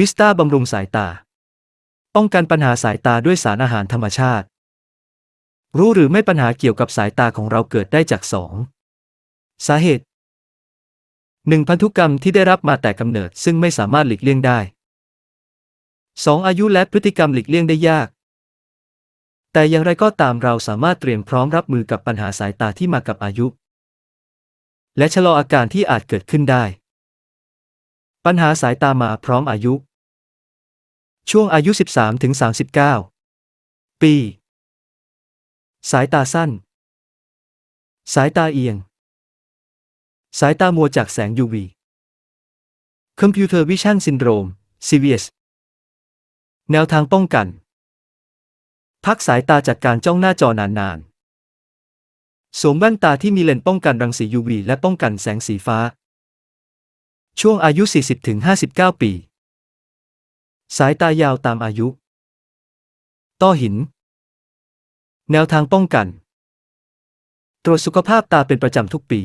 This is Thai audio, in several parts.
วิสตาบำรุงสายตา ป้องกันปัญหาสายตาด้วยสารอาหารธรรมชาติ รู้หรือไม่ปัญหาเกี่ยวกับสายตาของเราเกิดได้จากสองสาเหตุหนึ่งพันธุกรรมที่ได้รับมาแต่กำเนิดซึ่งไม่สามารถหลีกเลี่ยงได้ 2. อายุและพฤติกรรมหลีกเลี่ยงได้ยาก แต่อย่างไรก็ตามเราสามารถเตรียมพร้อมรับมือกับปัญหาสายตาที่มากับอายุ และชะลออาการที่อาจเกิดขึ้นได้ ปัญหาสายตามาพร้อมอายุ ช่วงอายุ 13ถึง39ปี สายตาสั้น สายตาเอียง สายตามัวจากแสง UV Computer Vision Syndrome CVS แนวทางป้องกัน พักสายตาจากการจ้องหน้าจอนานๆ สวมแว่นตาที่มีเลนส์ป้องกันรังสี UV และป้องกันแสงสีฟ้า ช่วงอายุ 40-59 ปี สายตายาวตามอายุ ต้อหิน แนวทางป้องกัน ตรวจสุขภาพตาเป็นประจำทุกปี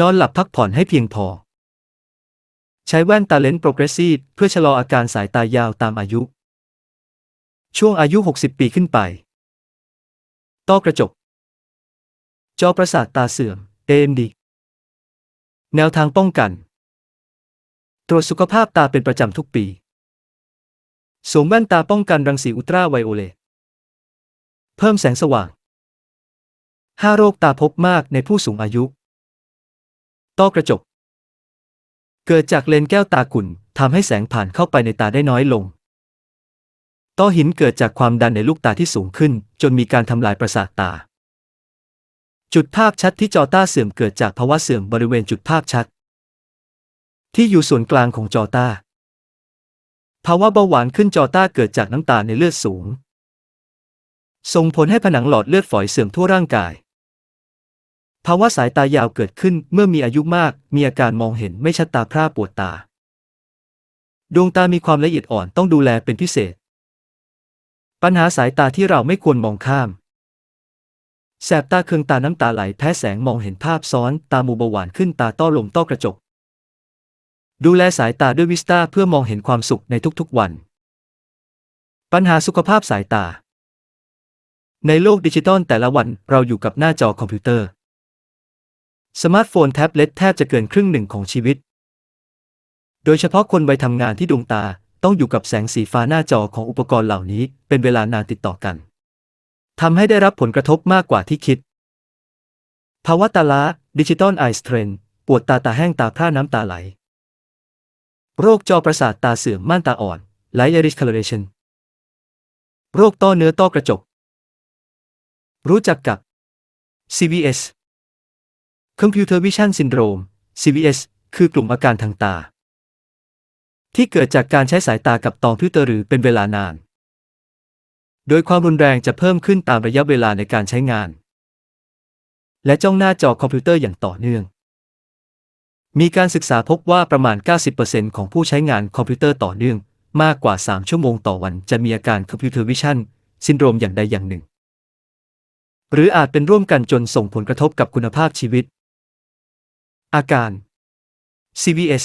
นอนหลับพักผ่อนให้เพียงพอ ใช้แว่นตาเลนส์โปรเกรสซีฟเพื่อชะลออาการสายตายาวตามอายุ ช่วงอายุ 60 ปีขึ้นไป ต้อกระจก จอประสาทตาเสื่อม AMD แนวทางป้องกัน ตรวจสุขภาพตาเป็นประจำทุกปี สวมแว่นตาป้องกันรังสีอุลตราไวโอเลต เพิ่มแสงสว่าง 5 โรคตาพบมากในผู้สูงอายุ ต้อกระจก เกิดจากเลนแก้วตาขุ่นทำให้แสงผ่านเข้าไปในตาได้น้อยลง ต้อหินเกิดจากความดันในลูกตาที่สูงขึ้น จนมีการทำลายประสาทตา จุดภาพชัดที่จอต้าเสื่อมเกิดจากภาวะเสื่อมบริเวณจุดภาพชัด ที่อยู่ส่วนกลางของจอต้า ภาวะเบาหวานขึ้นจอต้าเกิดจากน้ำตาลในเลือดสูง ส่งผลให้ผนังหลอดเลือดฝอยเสื่อมทั่วร่างกาย ภาวะสายตายาวเกิดขึ้นเมื่อมีอายุมาก มีอาการมองเห็นไม่ชัดตาพร่าปวดตา ดวงตามีความละเอียดอ่อนต้องดูแลเป็นพิเศษ ปัญหาสายตาที่เราไม่ควรมองข้าม แสบตาเคืองตาน้ำตาไหลแพ้แสงมองเห็นภาพซ้อน ตามูเบาหวานขึ้นตาต้อลมต้อกระจก ดูแลสายตาด้วยวิสตาเพื่อมองเห็นความสุขในทุกๆวัน ปัญหาสุขภาพสายตา ในโลกดิจิตอลแต่ละวันเราอยู่กับหน้าจอคอมพิวเตอร์ สมาร์ทโฟนแท็บเล็ตแทบจะเกินครึ่งหนึ่งของชีวิต โดยเฉพาะคนวัยทำงานที่ดวงตาต้องอยู่กับแสงสีฟ้าหน้าจอของอุปกรณ์เหล่านี้เป็นเวลานานติดต่อกันทำให้ได้รับผลกระทบมากกว่าที่คิด ภาวะตาล้าดิจิตอลไอสเทรน ปวดตาตาแห้งตาพร่าน้ำตาไหล โรคจอประสาทตาเสื่อมม่านตาอ่อน Light Iris Coloration โรคต้อเนื้อต้อกระจก รู้จักกับ CVS Computer Vision Syndrome CVS คือกลุ่มอาการทางตา ที่เกิดจากการใช้สายตากับตองพิวเตอร์หรือเป็นเวลานาน โดยความรุนแรงจะเพิ่มขึ้นตามระยะเวลาในการใช้งาน และจ้องหน้าจอคอมพิวเตอร์อย่างต่อเนื่อง มีการศึกษาพบว่าประมาณ 90%ของผู้ใช้งานคอมพิวเตอร์ต่อเนื่อง มากกว่า 3 ชั่วโมงต่อวันจะมีอาการคอมพิวเตอร์วิชั่นซินโดรมอย่างใดอย่างหนึ่ง หรืออาจเป็นร่วมกันจนส่งผลกระทบกับคุณภาพชีวิต อาการ CVS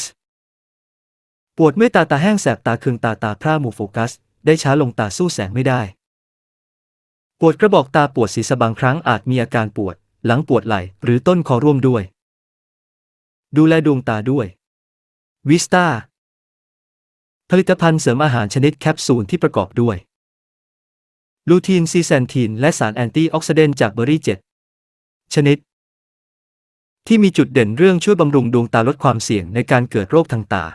ปวดเมื่อยตาตาแห้งแสบตาเคืองตาตาพร่ามูโฟกัส ได้ช้าลงตาสู้แสงไม่ได้ ปวดกระบอกตาปวดศีรษะบางครั้งอาจมีอาการปวด หลังปวดไหล่หรือต้นคอร่วมด้วย ดูแลดวงตาด้วยวิสตาผลิตภัณฑ์เสริมอาหารชนิดแคปซูลที่ประกอบด้วย ลูทีนซีแซนทีน และสารแอนตี้ออกซิเดนต์จากเบอร์รี่เจ็ดชนิด ที่มีจุดเด่นเรื่องช่วยบำรุงดวงตาลดความเสี่ยงในการเกิดโรคทางตา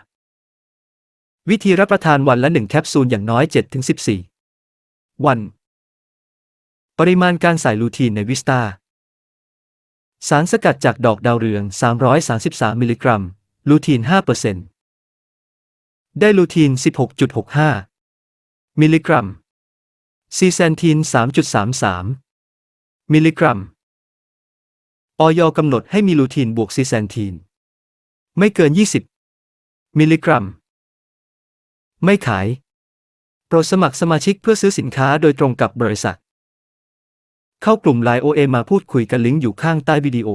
วิธีรับประทานวันละหนึ่งแคปซูลอย่างน้อย 7-14 วัน ปริมาณการใส่ลูทีนในวิสตา สารสกัดจากดอกดาวเรือง 333 มิลลิกรัม ลูทีน 5%ได้ลูทีน 16.65 มิลลิกรัม ซีแซนทีน 3.33 มิลลิกรัม ออยกำหนดให้มีลูทีนบวกซีแซนทีน ไม่เกิน 20 มิลลิกรัม ไม่ขาย โปรดสมัครสมาชิกเพื่อซื้อสินค้าโดยตรงกับบริษัท เข้ากลุ่ม Line OA มาพูดคุยกันลิงก์อยู่ข้างใต้วิดีโอ